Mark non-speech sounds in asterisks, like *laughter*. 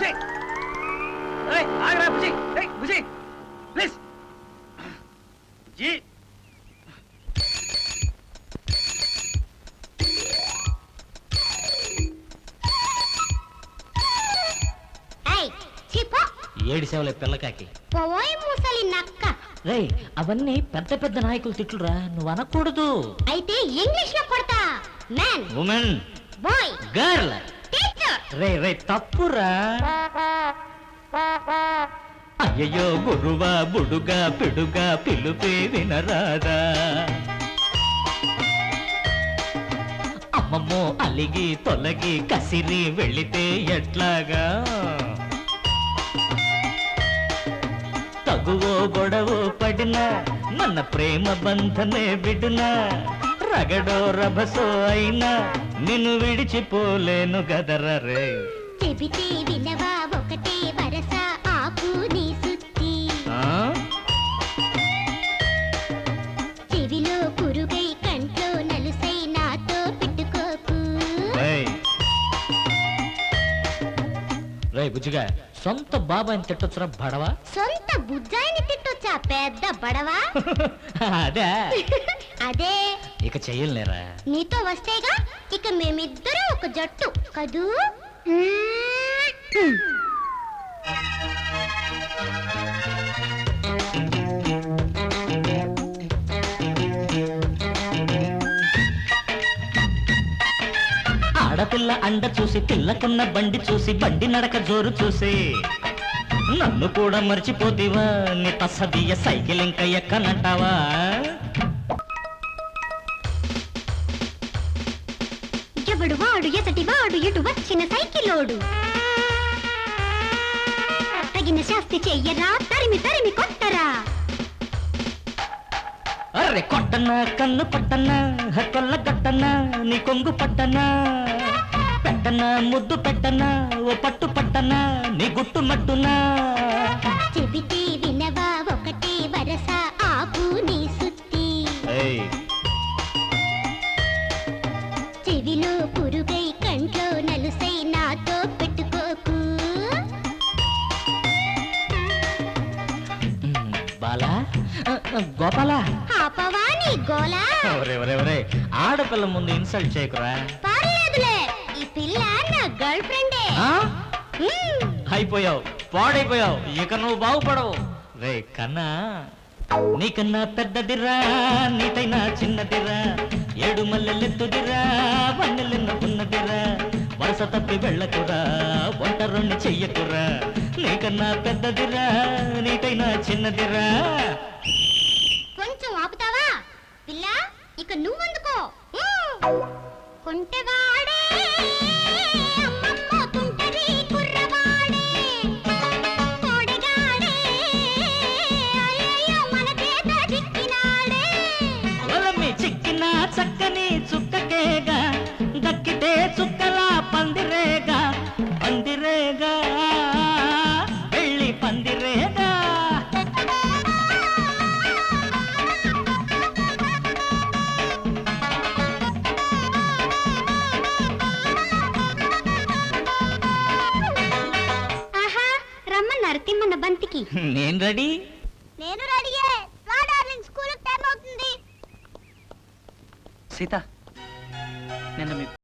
బుజ్జి. ఏయ్, ఆగరా బుజ్జి. ఏయ్, బుజ్జి. ప్లీజ్. జీ. ఏయ్ చిపో ఏడు సేవలే పిల్లకాకి. పోయ్ ముసలి నక్క. రేయ్ అవన్నీ పెద్ద పెద్ద నాయకులు తిట్లురా. నువ్వు అనకూడదు. అయితే ఇంగ్లీష్లో కొడతా. మ్యాన్ ఉమెన్ బాయ్ గర్ల్ రే రే తప్పురా. అయ్యయ్యో గురువా బుడుగా పిడుగా పిలుపే వినరాదా. అమ్మమ్మో అలిగి తొలగి కసిరి వెళితే ఎట్లాగా? తగువో గొడవో పడినా మన ప్రేమ బంధమే విడునా? రగడో రభసో అయినా నిన్ను విడిచిపోలేను గదరా రే. చెబితే వినవా ఒకటే వరస ఆకు నీ సుత్తి. ఆ? చెవిలో పురుగై కంట్లో నలుసై నాతో పెట్టుకోకు. రేయ్. రేయ్ బుజ్జిగా సొంత బాబాయిని తిట్టొచ్చురా బడవా? సొంత బుజ్జాయిని తిట్టొచ్చా పెద్ద బడవా? *laughs* అదే. *laughs* అదే. ఇక చెయ్యలేరా? నీతో వస్తేగా ఇక మేమిద్దరం ఒక జట్టు కదూ? ఆడపిల్ల అండ చూసి పిల్లకున్న బండి చూసి బండి నడక జోరు చూసి. నన్ను కూడా మర్చిపోతీవా నీ తసదియ సైకిల్ ఇంకా ఎక్కనంటావా? వాడు ఎసటి వాడు ఎటు వచ్చిన సైకిలోడు తగిన శాస్తి చెయ్యరా తరిమి తరిమి కొట్టరా. అరే కొట్టనా కన్ను పట్టనా కొల్ల కట్టనా నీ కొంగు పట్టనా. పెట్టనా ముద్దు పెట్టనా ఓ పట్టు పట్టనా నీ గుట్టు మట్టునా. చెబితే వినవా గోపాలా? ఆపవా నీ గోలా? ఆడపిల్ల ముందు ఇన్సల్ట్ చేయకురా. పర్లేదులే ఈ పిల్ల నా గర్ల్ ఫ్రెండే ఆ? అయిపోయావు పాడైపోయావు ఇక నువ్వు బాగుపడవు. రే కన్నా నీకన్నా పెద్దదిరా నీతైనా చిన్నదిరా ఏడు మల్లెలెత్తుదిరా వన్నెలెన్న ఉన్నదిరా వరుస తప్పి వెళ్ళకురా ఒంటరుణ్ణి చెయ్యకురా. నీకన్నా పెద్దదిరా నీకైనా చిన్నదిరా. కొంచెం ఆపుతావా? పిల్ల ఇక నువ్వెందుకో? కొంటెవాడే నేను రెడీ? నేను రెడీయే రా డార్లింగ్ స్కూల్ టైం అవుతుంది. సీత నిన్న మీ